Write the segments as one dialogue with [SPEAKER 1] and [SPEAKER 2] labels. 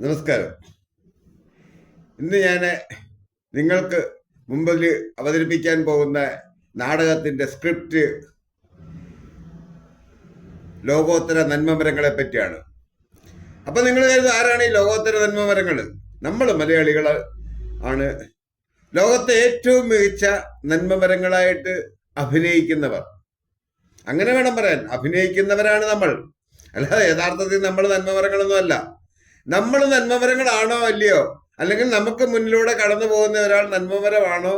[SPEAKER 1] നമസ്കാരം. ഇന്ന് ഞാൻ നിങ്ങൾക്ക് മുമ്പിൽ അവതരിപ്പിക്കാൻ പോകുന്ന നാടകത്തിന്റെ സ്ക്രിപ്റ്റ് ലോകോത്തര നന്മമരങ്ങളെ പറ്റിയാണ്. അപ്പം നിങ്ങൾ കരുതും ആരാണ് ഈ ലോകോത്തര നന്മമരങ്ങൾ? നമ്മൾ മലയാളികൾ ആണ്. ലോകത്തെ ഏറ്റവും മികച്ച നന്മമരങ്ങളായിട്ട് അഭിനയിക്കുന്നവർ. അങ്ങനെ വേണം പറയാൻ. അഭിനയിക്കുന്നവരാണ് നമ്മൾ. അല്ലാതെ യഥാർത്ഥത്തിൽ നമ്മൾ നന്മമരങ്ങളൊന്നും അല്ല നമ്മൾ നന്മമരങ്ങളാണോ അല്ലയോ? അല്ലെങ്കിൽ നമുക്ക് മുന്നിലൂടെ കടന്നു പോകുന്ന ഒരാൾ നന്മമരമാണോ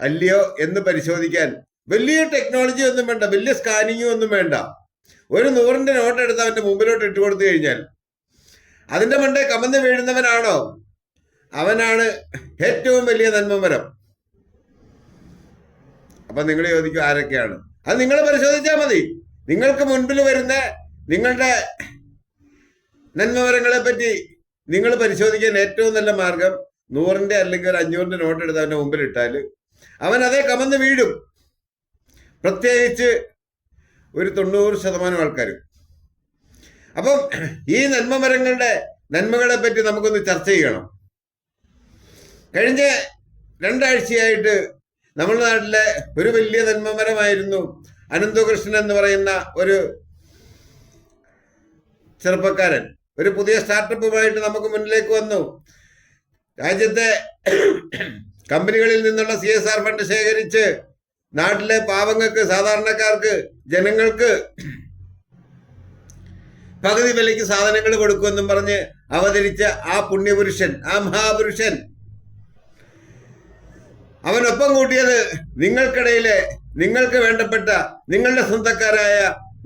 [SPEAKER 1] അല്ലയോ എന്ന് പരിശോധിക്കാൻ വലിയ ടെക്നോളജി ഒന്നും വേണ്ട വലിയ സ്കാനിങ്ങും ഒന്നും വേണ്ട. ഒരു നൂറിന്റെ നോട്ട് എടുത്ത് അവന്റെ മുമ്പിലോട്ട് ഇട്ട് കൊടുത്തു കഴിഞ്ഞാൽ അതിന്റെ മണ്ടേ കമന്ന് വീഴുന്നവനാണോ? അവനാണ് ഏറ്റവും വലിയ നന്മമരം. അപ്പൊ നിങ്ങൾ ചോദിക്കും ആരൊക്കെയാണ്? അത് നിങ്ങൾ പരിശോധിച്ചാൽ മതി. നിങ്ങൾക്ക് മുൻപിൽ വരുന്ന നിങ്ങളുടെ നന്മമരങ്ങളെ പറ്റി നിങ്ങൾ പരിശോധിക്കാൻ ഏറ്റവും നല്ല മാർഗം നൂറിന്റെ അല്ലെങ്കിൽ ഒരു അഞ്ഞൂറിന്റെ നോട്ട് എടുത്ത് അവന്റെ മുമ്പിൽ ഇട്ടാൽ അവൻ അതേ കമന്ന് വീഴും. പ്രത്യേകിച്ച് ഒരു തൊണ്ണൂറ് ശതമാനം ആൾക്കാരും. അപ്പം ഈ നന്മമരങ്ങളുടെ നന്മകളെ പറ്റി നമുക്കൊന്ന് ചർച്ച ചെയ്യണം. കഴിഞ്ഞ രണ്ടാഴ്ചയായിട്ട് നമ്മുടെ നാട്ടിലെ ഒരു വലിയ നന്മമരമായിരുന്നു അനന്തകൃഷ്ണൻ എന്ന് പറയുന്ന ഒരു ചെറുപ്പക്കാരൻ. ഒരു പുതിയ സ്റ്റാർട്ടപ്പുമായിട്ട് നമുക്ക് മുന്നിലേക്ക് വന്നു. രാജ്യത്തെ കമ്പനികളിൽ നിന്നുള്ള സി എസ് ആർ ഫണ്ട് ശേഖരിച്ച് നാട്ടിലെ പാവങ്ങൾക്ക് സാധാരണക്കാർക്ക് ജനങ്ങൾക്ക് പകുതി വിലയ്ക്ക് സാധനങ്ങൾ കൊടുക്കുമെന്നും പറഞ്ഞ് അവതരിച്ച ആ പുണ്യപുരുഷൻ ആ മഹാപുരുഷൻ. അവനൊപ്പം കൂട്ടിയത് നിങ്ങൾക്കിടയിലെ നിങ്ങൾക്ക് വേണ്ടപ്പെട്ട നിങ്ങളുടെ സ്വന്തക്കാരായ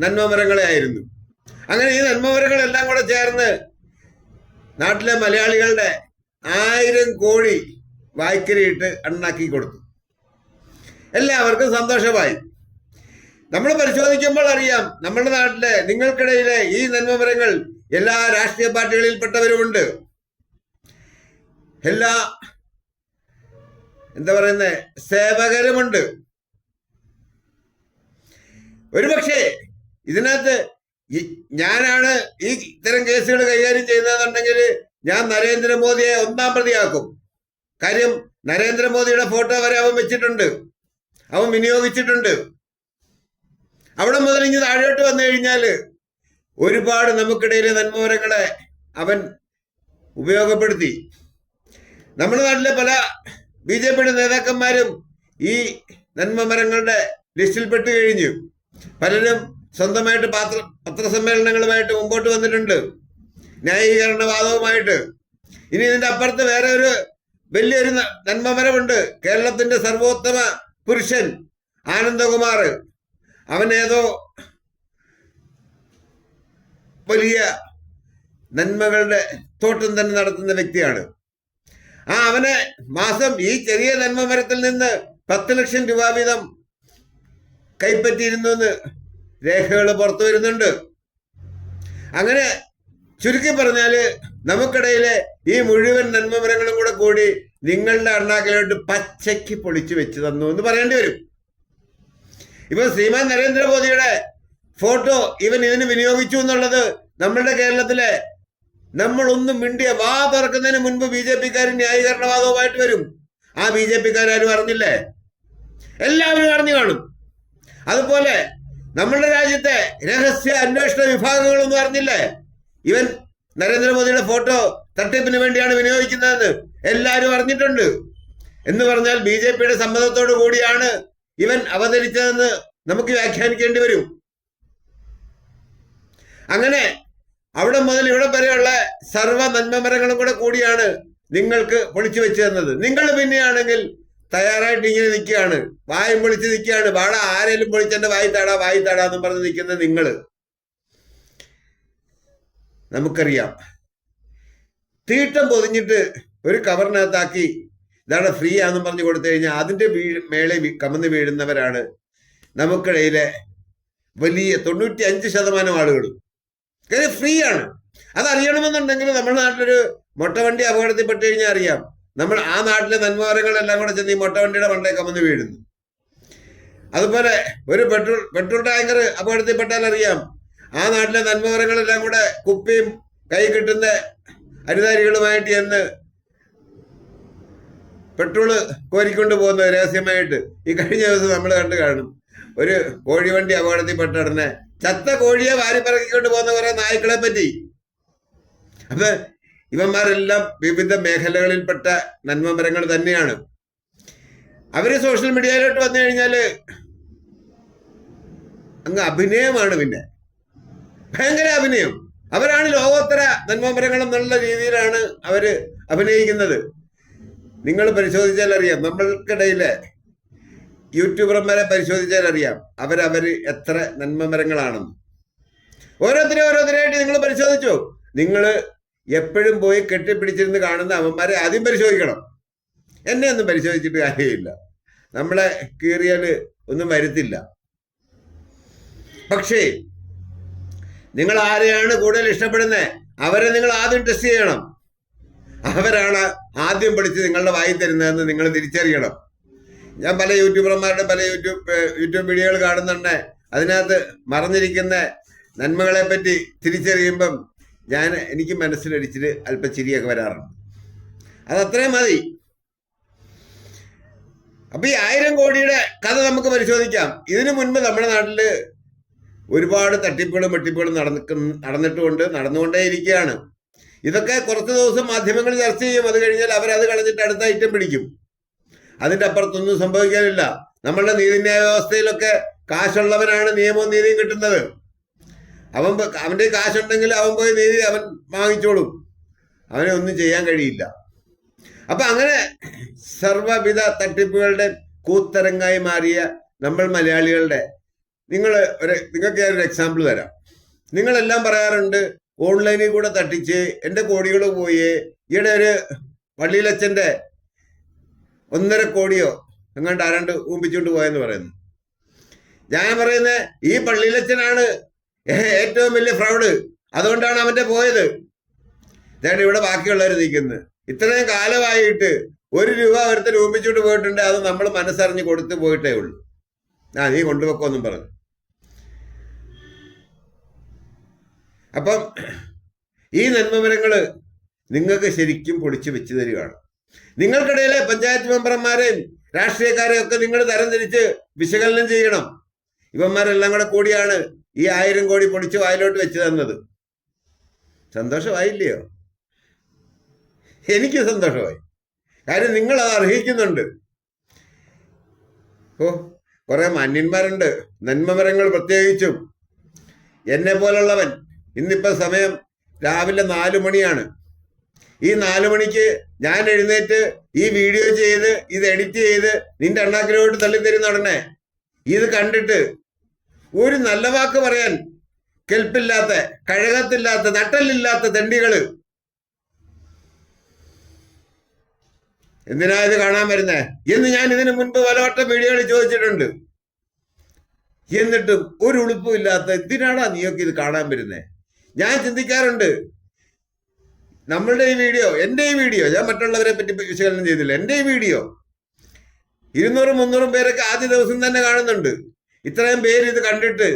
[SPEAKER 1] നന്മമരങ്ങളെ ആയിരുന്നു. അങ്ങനെ ഈ നന്മവരങ്ങളെല്ലാം കൂടെ ചേർന്ന് നാട്ടിലെ മലയാളികളുടെ ആയിരം കോടി വായ്ക്കരയിട്ട് അണ്ണാക്കി കൊടുത്തു. എല്ലാവർക്കും സന്തോഷമായി. നമ്മൾ പരിശോധിക്കുമ്പോൾ അറിയാം നമ്മുടെ നാട്ടിലെ നിങ്ങൾക്കിടയിലെ ഈ നന്മമരങ്ങൾ എല്ലാ രാഷ്ട്രീയ പാർട്ടികളിൽപ്പെട്ടവരുമുണ്ട്. എല്ലാ എന്താ പറയുന്നത് സേവകരുമുണ്ട്. ഒരുപക്ഷെ ഇതിനകത്ത് ഈ ഞാനാണ് ഈ ഇത്തരം കേസുകൾ കൈകാര്യം ചെയ്യുന്നതെന്നുണ്ടെങ്കിൽ ഞാൻ നരേന്ദ്രമോദിയെ ഒന്നാം പ്രതിയാക്കും. കാര്യം നരേന്ദ്രമോദിയുടെ ഫോട്ടോ വരെ അവൻ വെച്ചിട്ടുണ്ട്. അവൻ വിനിയോഗിച്ചിട്ടുണ്ട്. അവിടെ മുതൽ ഇനി താഴോട്ട് വന്നു കഴിഞ്ഞാൽ ഒരുപാട് നമുക്കിടയിലെ നന്മവരങ്ങളെ അവൻ ഉപയോഗപ്പെടുത്തി. നമ്മുടെ നാട്ടിലെ പല ബി ജെ പിയുടെ നേതാക്കന്മാരും ഈ നന്മമരങ്ങളുടെ ലിസ്റ്റിൽപ്പെട്ട് കഴിഞ്ഞു. പലരും സ്വന്തമായിട്ട് പാത്ര പത്രസമ്മേളനങ്ങളുമായിട്ട് മുമ്പോട്ട് വന്നിട്ടുണ്ട്. ന്യായീകരണവാദവുമായിട്ട്. ഇനി ഇതിന്റെ അപ്പുറത്ത് വേറെ ഒരു വലിയൊരു നന്മമരമുണ്ട്. കേരളത്തിന്റെ സർവോത്തമ പുരുഷൻ ആനന്ദകുമാർ. അവനേതോ വലിയ നന്മകളുടെ തോട്ടം തന്നെ നടത്തുന്ന വ്യക്തിയാണ്. ആ അവനെ മാസം ഈ ചെറിയ നന്മമരത്തിൽ നിന്ന് പത്ത് ലക്ഷം രൂപ വീതം കൈപ്പറ്റിയിരുന്നു എന്ന് രേഖകൾ പുറത്തു വരുന്നുണ്ട്. അങ്ങനെ ചുരുക്കി പറഞ്ഞാൽ നമുക്കിടയിലെ ഈ മുഴുവൻ നന്മമരങ്ങളും കൂടെ കൂടി നിങ്ങളുടെ അണ്ണാക്കിലോട്ട് പച്ചയ്ക്ക് പൊളിച്ചു വെച്ച് തന്നു എന്ന് പറയേണ്ടി വരും. ഇപ്പൊ ശ്രീമാൻ നരേന്ദ്രമോദിയുടെ ഫോട്ടോ ഇവൻ ഇതിന് വിനിയോഗിച്ചു എന്നുള്ളത് നമ്മളുടെ കേരളത്തിലെ നമ്മളൊന്നും മിണ്ടിയ വാ തുറക്കുന്നതിന് മുൻപ് ബി ജെ പിക്കാർ ന്യായീകരണവാദവുമായിട്ട് വരും. ആ ബി ജെ പിക്കാരും അറിഞ്ഞില്ലേ? എല്ലാവരും അറിഞ്ഞു കാണും. അതുപോലെ നമ്മുടെ രാജ്യത്തെ രഹസ്യ അന്വേഷണ വിഭാഗങ്ങളൊന്നും അറിഞ്ഞില്ലേ? ഇവൻ നരേന്ദ്രമോദിയുടെ ഫോട്ടോ തട്ടിപ്പിന് വേണ്ടിയാണ് വിനിയോഗിക്കുന്നതെന്ന് എല്ലാവരും അറിഞ്ഞിട്ടുണ്ട്. എന്ന് പറഞ്ഞാൽ ബി ജെ പിയുടെ സമ്മതത്തോടു കൂടിയാണ് ഇവൻ അവതരിച്ചതെന്ന് നമുക്ക് വ്യാഖ്യാനിക്കേണ്ടി വരും. അങ്ങനെ അവിടെ മുതൽ ഇവിടെ വരെയുള്ള സർവ നന്മമരങ്ങളും കൂടെ കൂടിയാണ് നിങ്ങൾക്ക് പൊളിച്ചു വെച്ചു തന്നത്. നിങ്ങൾ പിന്നെയാണെങ്കിൽ തയ്യാറായിട്ട് ഇങ്ങനെ നിൽക്കുകയാണ്. വായും പൊളിച്ച് നിൽക്കുകയാണ്. വാട ആരെങ്കിലും പൊളിച്ചെന്റെ വായി താടാ വായി താടാ എന്നും പറഞ്ഞ് നിൽക്കുന്ന നിങ്ങൾ നമുക്കറിയാം. തീട്ടം പൊതിഞ്ഞിട്ട് ഒരു കവറിനകത്താക്കി ഇതാണ് ഫ്രീ ആണെന്ന് പറഞ്ഞു കൊടുത്തു കഴിഞ്ഞാൽ അതിന്റെ വീ മേളെ കമന്ന് വീഴുന്നവരാണ് നമുക്കിടയിലെ വലിയ തൊണ്ണൂറ്റി അഞ്ച് ശതമാനം ആളുകളും. കാര്യം ഫ്രീ ആണ്. അതറിയണമെന്നുണ്ടെങ്കിൽ നമ്മുടെ നാട്ടിലൊരു മൊട്ടവണ്ടി അപകടത്തിൽപ്പെട്ട് കഴിഞ്ഞാൽ അറിയാം. നമ്മൾ ആ നാട്ടിലെ നന്മവരങ്ങളെല്ലാം കൂടെ ചെന്ന് ഈ മൊട്ടവണ്ടിയുടെ മണ്ടേ കമന്ന് വീഴുന്നു. അതുപോലെ ഒരു പെട്രോൾ പെട്രോൾ ടാങ്കർ അപകടത്തിൽപ്പെട്ടാൽ അറിയാം. ആ നാട്ടിലെ നന്മവരങ്ങളെല്ലാം കൂടെ കുപ്പിയും കൈ കിട്ടുന്ന അരിതാരികളുമായിട്ട് എന്ന് പെട്രോൾ കോരിക്കൊണ്ട് പോകുന്ന രഹസ്യമായിട്ട് ഈ കഴിഞ്ഞ ദിവസം നമ്മൾ കണ്ടു കാണും. ഒരു കോഴിവണ്ടി അപകടത്തിൽപ്പെട്ട ഉടനെ ചത്ത കോഴിയെ വാരിപ്പറക്കിക്കൊണ്ട് പോകുന്ന കുറെ നായ്ക്കളെ പറ്റി. അപ്പൊ ഇവന്മാരെല്ലാം വിവിധ മേഖലകളിൽപ്പെട്ട നന്മമരങ്ങൾ തന്നെയാണ്. അവർ സോഷ്യൽ മീഡിയയിലോട്ട് വന്നു കഴിഞ്ഞാൽ അങ്ങ് അഭിനയമാണ് പിന്നെ. ഭയങ്കര അഭിനയം. അവരാണ് ലോകോത്തര നന്മമരങ്ങൾ എന്നുള്ള രീതിയിലാണ് അവർ അഭിനയിക്കുന്നത്. നിങ്ങൾ പരിശോധിച്ചാൽ അറിയാം. നമ്മൾക്കിടയിലെ യൂട്യൂബർമാരെ പരിശോധിച്ചാൽ അറിയാം. അവരവര് എത്ര നന്മമരങ്ങളാണെന്ന്. ഓരോരുത്തരെ ഓരോരുത്തരായിട്ട് നിങ്ങൾ പരിശോധിച്ചു? നിങ്ങൾ എപ്പോഴും പോയി കെട്ടിപ്പിടിച്ചിരുന്ന് കാണുന്ന അവന്മാരെ ആദ്യം പരിശോധിക്കണം. എന്നെ ഒന്നും പരിശോധിച്ചിട്ട് കാര്യമില്ല. നമ്മളെ കീറിയാൽ ഒന്നും വരുത്തില്ല. പക്ഷേ നിങ്ങൾ ആരെയാണ് കൂടുതൽ ഇഷ്ടപ്പെടുന്നത് അവരെ നിങ്ങൾ ആദ്യം ടെസ്റ്റ് ചെയ്യണം. അവരാണ് ആദ്യം പഠിച്ച് നിങ്ങളുടെ വായി തരുന്നതെന്ന് നിങ്ങൾ തിരിച്ചറിയണം. ഞാൻ പല യൂട്യൂബർമാരുടെ പല യൂട്യൂബ് യൂട്യൂബ് വീഡിയോകൾ കാണുന്നുണ്ട്. അതിനകത്ത് മറഞ്ഞിരിക്കുന്ന നന്മകളെ പറ്റി തിരിച്ചറിയുമ്പം ഞാൻ എനിക്ക് മനസ്സിലടിച്ചിട്ട് അല്പം ചിരിയൊക്കെ വരാറുണ്ട്. അത് അത്രയും മതി. അപ്പൊ ഈ ആയിരം കോടിയുടെ കഥ നമുക്ക് പരിശോധിക്കാം. ഇതിനു മുൻപ് നമ്മുടെ നാട്ടിൽ ഒരുപാട് തട്ടിപ്പുകളും വെട്ടിപ്പുകളും നടന്നിക്കുന്ന നടന്നിട്ടുകൊണ്ട് നടന്നുകൊണ്ടേയിരിക്കുകയാണ്. ഇതൊക്കെ കുറച്ച് ദിവസം മാധ്യമങ്ങൾ ചർച്ച ചെയ്യും. അത് കഴിഞ്ഞാൽ അവരത് കളഞ്ഞിട്ട് അടുത്ത ഐറ്റം പിടിക്കും. അതിന്റെ അപ്പുറത്തൊന്നും സംഭവിക്കാനില്ല. നമ്മളുടെ നീതിന്യായ വ്യവസ്ഥയിലൊക്കെ കാശുള്ളവനാണ് നിയമവും നീതിയും കിട്ടുന്നത്. അവൻ അവന്റെ കാശുണ്ടെങ്കിൽ അവൻ പോയി നീതി അവൻ വാങ്ങിച്ചോളും. അവനെ ഒന്നും ചെയ്യാൻ കഴിയില്ല. അപ്പൊ അങ്ങനെ സർവവിധ തട്ടിപ്പുകളുടെ കൂത്തരങ്ങായി മാറിയ നമ്മൾ മലയാളികളുടെ നിങ്ങൾ ഒരു നിങ്ങൾക്ക് ഞാനൊരു എക്സാമ്പിൾ തരാം. നിങ്ങളെല്ലാം പറയാറുണ്ട് ഓൺലൈനിൽ കൂടെ തട്ടിച്ച് എന്റെ കോടികൾ പോയി ഈയിടെ ഒരു പള്ളിയിലച്ഛന്റെ ഒന്നര കോടിയോ എങ്ങാണ്ട് ആരാണ്ട് ഊമ്പിച്ചുകൊണ്ട് പോയെന്ന് പറയുന്നു. ഞാൻ പറയുന്നത് ഈ പള്ളിയിലച്ഛനാണ് ഏറ്റവും വലിയ ഫ്രൗഡ് അതുകൊണ്ടാണ് അവന്റെ പോയത്. ഇതാണ് ഇവിടെ ബാക്കിയുള്ളവർ നിൽക്കുന്നത് ഇത്രയും കാലമായിട്ട് ഒരു രൂപ ഒരുത്തർ ഊമ്പിച്ചുകൊണ്ട് പോയിട്ടുണ്ട് അത് നമ്മൾ മനസ്സറിഞ്ഞ് കൊടുത്തു പോയിട്ടേ ഉള്ളൂ. ആ നീ കൊണ്ടുപോക്കോന്നും പറഞ്ഞു. അപ്പം ഈ നന്മമരങ്ങൾ നിങ്ങൾക്ക് ശരിക്കും പൊടിച്ചു വെച്ച് തരികയാണ്. നിങ്ങൾക്കിടയിലെ പഞ്ചായത്ത് മെമ്പർമാരെയും രാഷ്ട്രീയക്കാരെയും ഒക്കെ നിങ്ങൾ തരംതിരിച്ച് വിശകലനം ചെയ്യണം. ഇവന്മാരെല്ലാം കൂടെ കൂടിയാണ് ഈ ആയിരം കോടി പൊളിച്ച് വായിലോട്ട് വെച്ച് തന്നത്. സന്തോഷമായില്ലയോ? എനിക്ക് സന്തോഷമായി. കാര്യം നിങ്ങൾ അത് അർഹിക്കുന്നുണ്ട്. ഓ കുറെ മാന്യന്മാരുണ്ട്. നന്മമരങ്ങൾ പ്രത്യേകിച്ചും. എന്നെ പോലുള്ളവൻ ഇന്നിപ്പോ സമയം രാവിലെ നാലു മണിയാണ്. ഈ നാലു മണിക്ക് ഞാൻ എഴുന്നേറ്റ് ഈ വീഡിയോ ചെയ്ത് ഇത് എഡിറ്റ് ചെയ്ത് നിന്റെ അണ്ണാക്കിലോട്ട് തള്ളിത്തരുന്ന ഉടനെ ഇത് കണ്ടിട്ട് ഒരു നല്ല വാക്ക് പറയാൻ കെൽപ്പില്ലാത്ത കഴകത്തില്ലാത്ത നട്ടലില്ലാത്ത തണ്ടികൾ എന്തിനാ ഇത് കാണാൻ വരുന്നേ? എന്ന് ഞാൻ ഇതിനു മുൻപ് പലവട്ടം വീഡിയോയിൽ ചോദിച്ചിട്ടുണ്ട്. എന്നിട്ടും ഒരു ഉളുപ്പും ഇല്ലാത്ത എന്തിനാടാ നീയൊക്കെ ഇത് കാണാൻ വരുന്നേ? ഞാൻ ചിന്തിക്കാറുണ്ട്. നമ്മളുടെ ഈ വീഡിയോ എന്റെ ഈ വീഡിയോ ഞാൻ മറ്റുള്ളവരെ പറ്റി വിശകലനം ചെയ്തില്ല. എന്റെ ഈ വീഡിയോ ഇരുന്നൂറും മുന്നൂറും പേരൊക്കെ ആദ്യ ദിവസം തന്നെ കാണുന്നുണ്ട്. ഇത്രയും പേര് ഇത് കണ്ടിട്ട്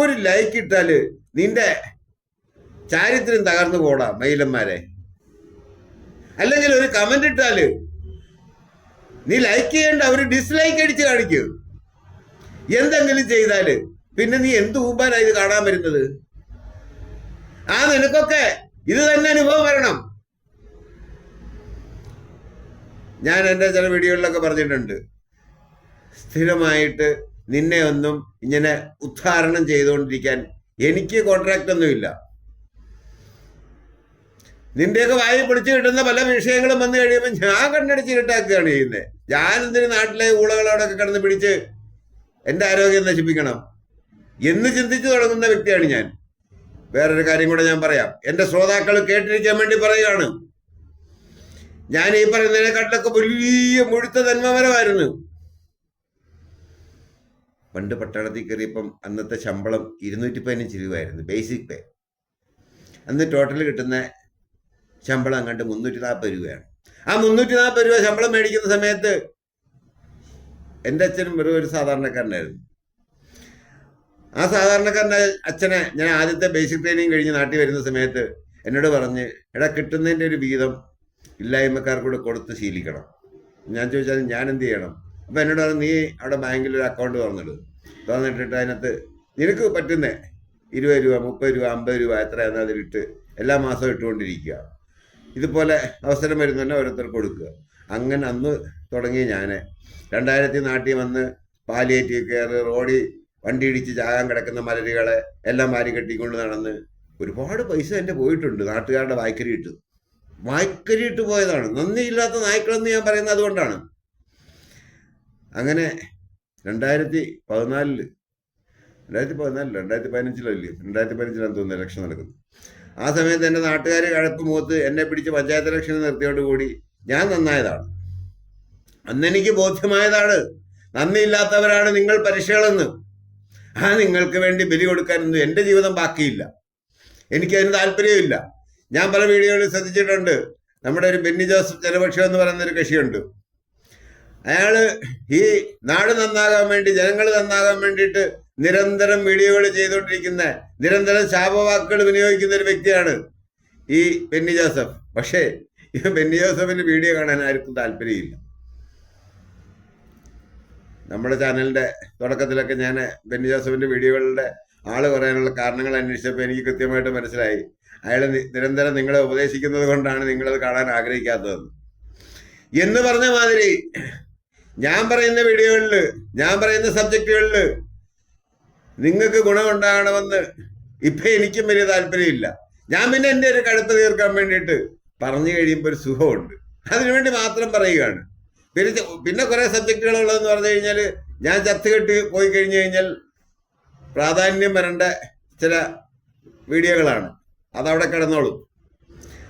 [SPEAKER 1] ഒരു ലൈക്ക് ഇട്ടാൽ നിന്റെ ചാരിത്രം തകർന്നു പോടാ മയിലന്മാരെ അല്ലെങ്കിൽ ഒരു കമന്റ് ഇട്ടാൽ നീ ലൈക്ക് ചെയ്യേണ്ട ഒരു ഡിസ്ലൈക്ക് അടിച്ച് കാണിക്കും. എന്തെങ്കിലും ചെയ്താൽ പിന്നെ നീ എന്ത് ഊമ്പാനായി ഇത് കാണാൻ വരുന്നത്? ആ നിനക്കൊക്കെ ഇത് തന്നെ അനുഭവം വരണം. ഞാൻ എന്റെ ചില വീഡിയോകളിലൊക്കെ പറഞ്ഞിട്ടുണ്ട്. സ്ഥിരമായിട്ട് നിന്നെ ഒന്നും ഇങ്ങനെ ഉദ്ധാരണം ചെയ്തുകൊണ്ടിരിക്കാൻ എനിക്ക് കോൺട്രാക്റ്റ് ഒന്നുമില്ല നിന്റെയൊക്കെ വായി പിടിച്ചു കിട്ടുന്ന പല വിഷയങ്ങളും വന്നു കഴിയുമ്പോൾ ഞാൻ കണ്ണടിച്ച് കിട്ടാക്കുകയാണ് ചെയ്യുന്നത്. ഞാൻ എന്തിനു നാട്ടിലെ ഊളകളോടൊക്കെ കിടന്ന് പിടിച്ച് എന്റെ ആരോഗ്യം നശിപ്പിക്കണം എന്ന് ചിന്തിച്ചു തുടങ്ങുന്ന വ്യക്തിയാണ് ഞാൻ. വേറൊരു കാര്യം കൂടെ ഞാൻ പറയാം. എന്റെ ശ്രോതാക്കൾ കേട്ടിരിക്കാൻ വേണ്ടി പറയുകയാണ്. ഞാൻ ഈ പറയുന്നതിനെക്കാട്ടിലൊക്കെ വലിയ മുഴുത്ത തന്മമരമായിരുന്നു പണ്ട് പട്ടണത്തിൽ കയറിയപ്പം അന്നത്തെ ശമ്പളം ഇരുന്നൂറ്റി പതിനഞ്ച് രൂപയായിരുന്നു ബേസിക് പേ അന്ന് ടോട്ടൽ കിട്ടുന്ന ശമ്പളം അങ്ങോട്ട് മുന്നൂറ്റി നാൽപ്പത് രൂപയാണ്. ആ മുന്നൂറ്റി നാൽപ്പത് രൂപ ശമ്പളം മേടിക്കുന്ന സമയത്ത് എന്റെ അച്ഛനും വെറും ഒരു സാധാരണക്കാരനായിരുന്നു. ആ സാധാരണക്കാരന്റെ അച്ഛനെ ഞാൻ ആദ്യത്തെ ബേസിക് ട്രെയിനിങ് കഴിഞ്ഞ് നാട്ടിൽ വരുന്ന സമയത്ത് എന്നോട് പറഞ്ഞ് എടാ കിട്ടുന്നതിന്റെ ഒരു വീതം ഇല്ലായ്മക്കാർക്കൂടെ കൊടുത്ത് ശീലിക്കണം. ഞാൻ ചോദിച്ചാൽ ഞാൻ എന്ത് ചെയ്യണം? അപ്പം എന്നോട് പറഞ്ഞു നീ അവിടെ ബാങ്കിൽ ഒരു അക്കൗണ്ട് തുറന്നിടും. തുറന്നിട്ടിട്ട് അതിനകത്ത് നിനക്ക് പറ്റുന്നേ ഇരുപത് രൂപ മുപ്പത് രൂപ അമ്പത് രൂപ എത്രയാണെന്ന് അതിലിട്ട് എല്ലാ മാസവും ഇട്ടുകൊണ്ടിരിക്കുക. ഇതുപോലെ അവസരം വരുന്നതന്നെ ഓരോരുത്തർ കൊടുക്കുക. അങ്ങനെ അന്ന് തുടങ്ങി ഞാൻ രണ്ടായിരത്തി നാട്ടിൽ വന്ന് പാലിയേറ്റീവ് കെയർ റോഡിൽ വണ്ടി ഇടിച്ച് ചാകാൻ കിടക്കുന്ന മലരുകളെ എല്ലാം വാരി കെട്ടിക്കൊണ്ട് നടന്ന് ഒരുപാട് പൈസ എന്റെ പോയിട്ടുണ്ട് നാട്ടുകാരുടെ വായ്ക്കരി ഇട്ട്. വായ്ക്കരി ഇട്ട് പോയതാണ്. നന്ദിയില്ലാത്ത നായ്ക്കളെന്ന് ഞാൻ പറയുന്നത് അതുകൊണ്ടാണ്. അങ്ങനെ രണ്ടായിരത്തി പതിനാലിൽ രണ്ടായിരത്തി പതിനാലിൽ രണ്ടായിരത്തി പതിനഞ്ചിലല്ലേ രണ്ടായിരത്തി പതിനഞ്ചിലാണ് തോന്നുന്നു ഇലക്ഷൻ നടക്കുന്നത്. ആ സമയത്ത് എന്റെ നാട്ടുകാർ കഴപ്പ് മുഖത്ത് എന്നെ പിടിച്ച് പഞ്ചായത്ത് ഇലക്ഷന് നിർത്തിയോട് കൂടി ഞാൻ നന്നായതാണ്. അന്നെനിക്ക് ബോധ്യമായതാണ്. നന്ദിയില്ലാത്തവരാണ് നിങ്ങൾ പരീക്ഷകളെന്ന്. ആ നിങ്ങൾക്ക് വേണ്ടി ബലി കൊടുക്കാനൊന്നും എന്റെ ജീവിതം ബാക്കിയില്ല. എനിക്കതിന് താല്പര്യമില്ല ഞാൻ പല വീഡിയോകളിൽ ശ്രദ്ധിച്ചിട്ടുണ്ട്. നമ്മുടെ ഒരു ബെന്നി ജോസഫ് ജനപക്ഷം എന്ന് പറയുന്ന ഒരു കക്ഷിയുണ്ട്. അയാൾ ഈ നാട് നന്നാകാൻ വേണ്ടി ജനങ്ങൾ നന്നാകാൻ വേണ്ടിയിട്ട് നിരന്തരം വീഡിയോകൾ ചെയ്തുകൊണ്ടിരിക്കുന്ന നിരന്തരം ശാപവാക്കുകൾ വിനിയോഗിക്കുന്ന ഒരു വ്യക്തിയാണ് ഈ ബെന്നി ജോസഫ്. പക്ഷേ ഈ ബെന്നി ജോസഫിന്റെ വീഡിയോ കാണാൻ ആർക്കും താല്പര്യമില്ല. നമ്മുടെ ചാനലിന്റെ തുടക്കത്തിലൊക്കെ ഞാൻ ബെന്നി ജോസഫിന്റെ വീഡിയോകളുടെ ആൾ പറയാനുള്ള കാരണങ്ങൾ അന്വേഷിച്ചപ്പോൾ എനിക്ക് കൃത്യമായിട്ട് മനസ്സിലായി. അയാൾ നിരന്തരം നിങ്ങളെ ഉപദേശിക്കുന്നത് കൊണ്ടാണ് നിങ്ങളത് കാണാൻ ആഗ്രഹിക്കാത്തതെന്ന്. എന്ന് പറഞ്ഞ മാതിരി ഞാൻ പറയുന്ന വീഡിയോകളിൽ ഞാൻ പറയുന്ന സബ്ജക്റ്റുകളിൽ നിങ്ങൾക്ക് ഗുണമുണ്ടാകണമെന്ന് ഇപ്പൊ എനിക്കും വലിയ താല്പര്യമില്ല. ഞാൻ പിന്നെ എന്റെ ഒരു കടുപ്പ് തീർക്കാൻ വേണ്ടിയിട്ട് പറഞ്ഞു കഴിയുമ്പോൾ ഒരു സുഖമുണ്ട്. അതിനുവേണ്ടി മാത്രം പറയുകയാണ്. പിന്നെ പിന്നെ കുറെ സബ്ജക്റ്റുകൾ ഉള്ളതെന്ന് പറഞ്ഞു കഴിഞ്ഞാൽ ഞാൻ ചത്തുകെട്ടി പോയി കഴിഞ്ഞു കഴിഞ്ഞാൽ പ്രാധാന്യം വരേണ്ട ചില വീഡിയോകളാണ്. അതവിടെ കിടന്നോളൂ.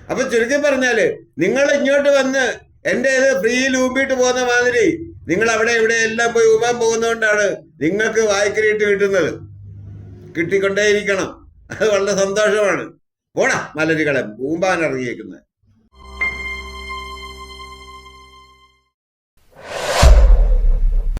[SPEAKER 1] അപ്പൊ ചുരുക്കി പറഞ്ഞാൽ നിങ്ങൾ ഇങ്ങോട്ട് വന്ന് എന്റെ ഇത് ഫ്രീയിൽ ഊമ്പിയിട്ട് പോകുന്ന മാതിരി നിങ്ങൾ അവിടെ ഇവിടെ എല്ലാം പോയി ഉമാൻ പോകുന്നതുകൊണ്ടാണ് നിങ്ങൾക്ക് വായ്ക്കരിയിട്ട് കിട്ടുന്നത്. കിട്ടിക്കൊണ്ടേയിരിക്കണം. അത് വളരെ സന്തോഷമാണ്. പോടാ മലരുകളെ ഊമ്പാൻ ഇറങ്ങിയേക്കുന്നത്.